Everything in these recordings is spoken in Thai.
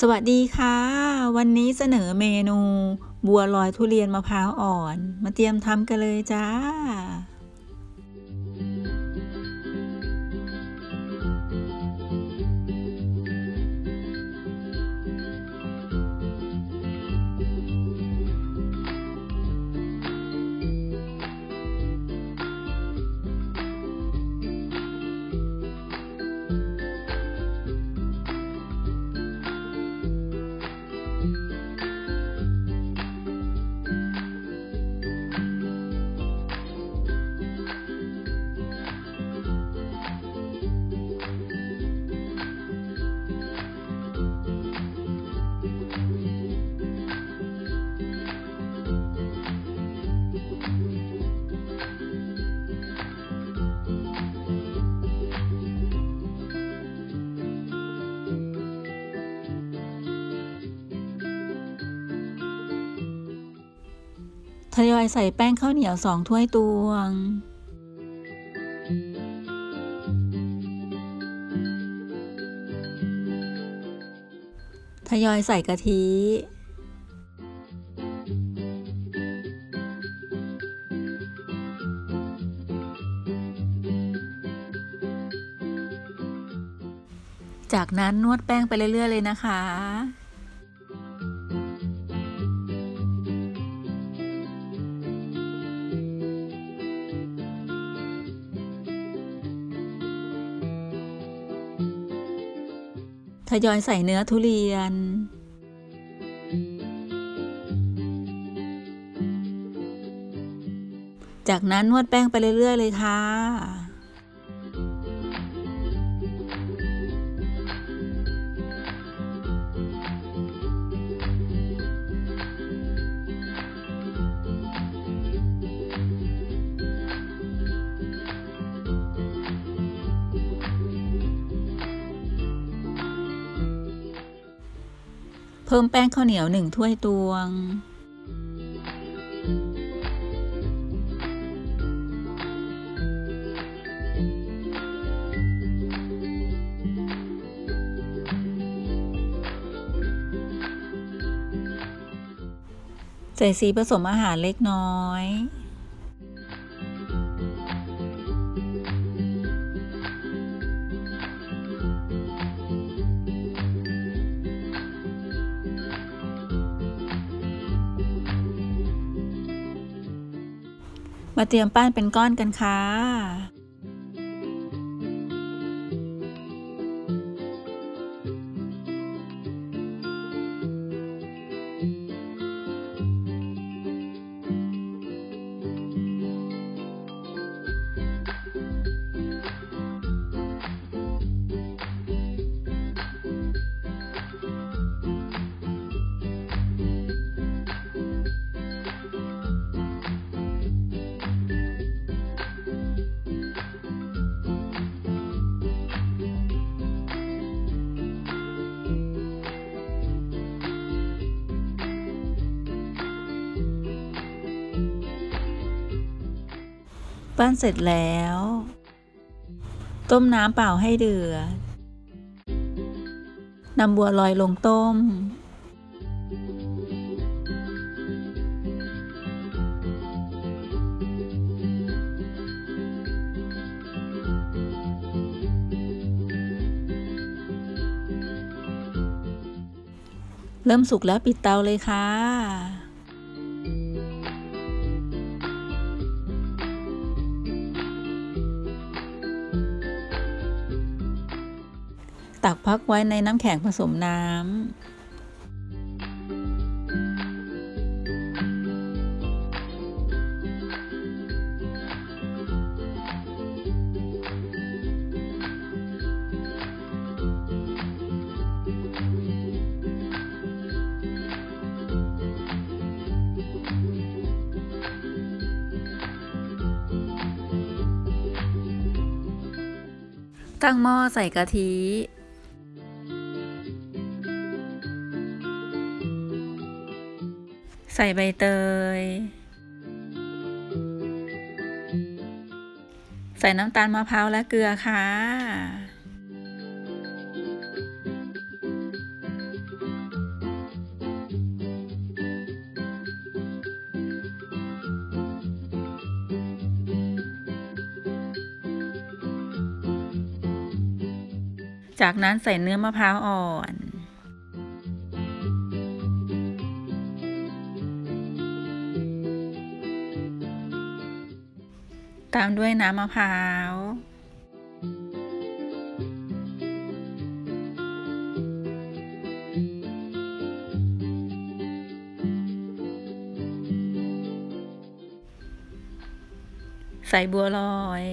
สวัสดีค่ะ วันนี้เสนอเมนู บัวลอยทุเรียนมะพร้าวอ่อน มาเตรียมทำกันเลยจ้า ทยอยใส่แป้งข้าวเหนียวสองถ้วยตวง ทยอยใส่กะทิจากนั้นนวดแป้งไปเรื่อย ๆ เลยนะคะ ทยอยใส่เนื้อทุเรียน จากนั้นนวดแป้งไปเรื่อย ๆ เลยค่ะ พิ่มแป้งข้าวเหนียวหนึ่งถ้วยตวง ใส่สีผสมอาหารเล็กน้อย มาเตรียมป้านเป็นก้อนกันค่ะ ปั้นเสร็จแล้ว ต้มน้ำเปล่าให้เดือดนำบัวลอยลงต้ม เริ่มสุกแล้วปิดเตาเลยค่ะ ตักพักไว้ในน้ำแข็งผสมน้ำตั้งหม้อใส่กะทิ ใส่ใบเตย ใส่น้ำตาลมะพร้าวและเกลือค่ะ จากนั้นใส่เนื้อมะพร้าวอ่อน ตามด้วยน้ำมะพร้าวใส่บัวลอย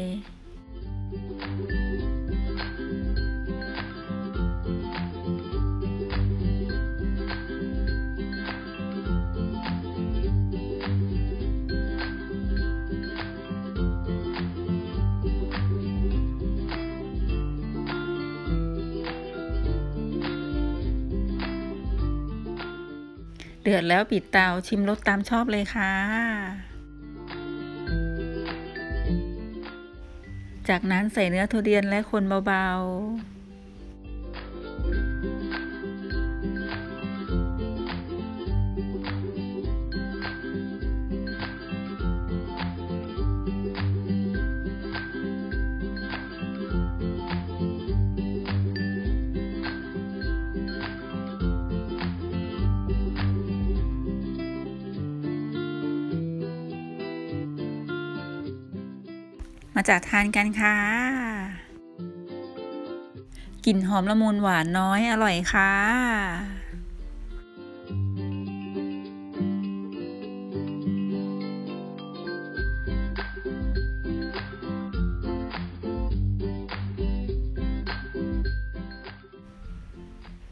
เดือดแล้วปิดเตาชิมรสตามชอบเลยค่ะ จากนั้นใส่เนื้อทุเรียนและคนเบาๆ มาจากทานกันค่ะ กลิ่นหอมละมุนหวานน้อยอร่อยค่ะ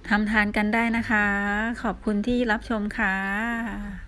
ทำทานกันได้นะคะ ขอบคุณที่รับชมค่ะ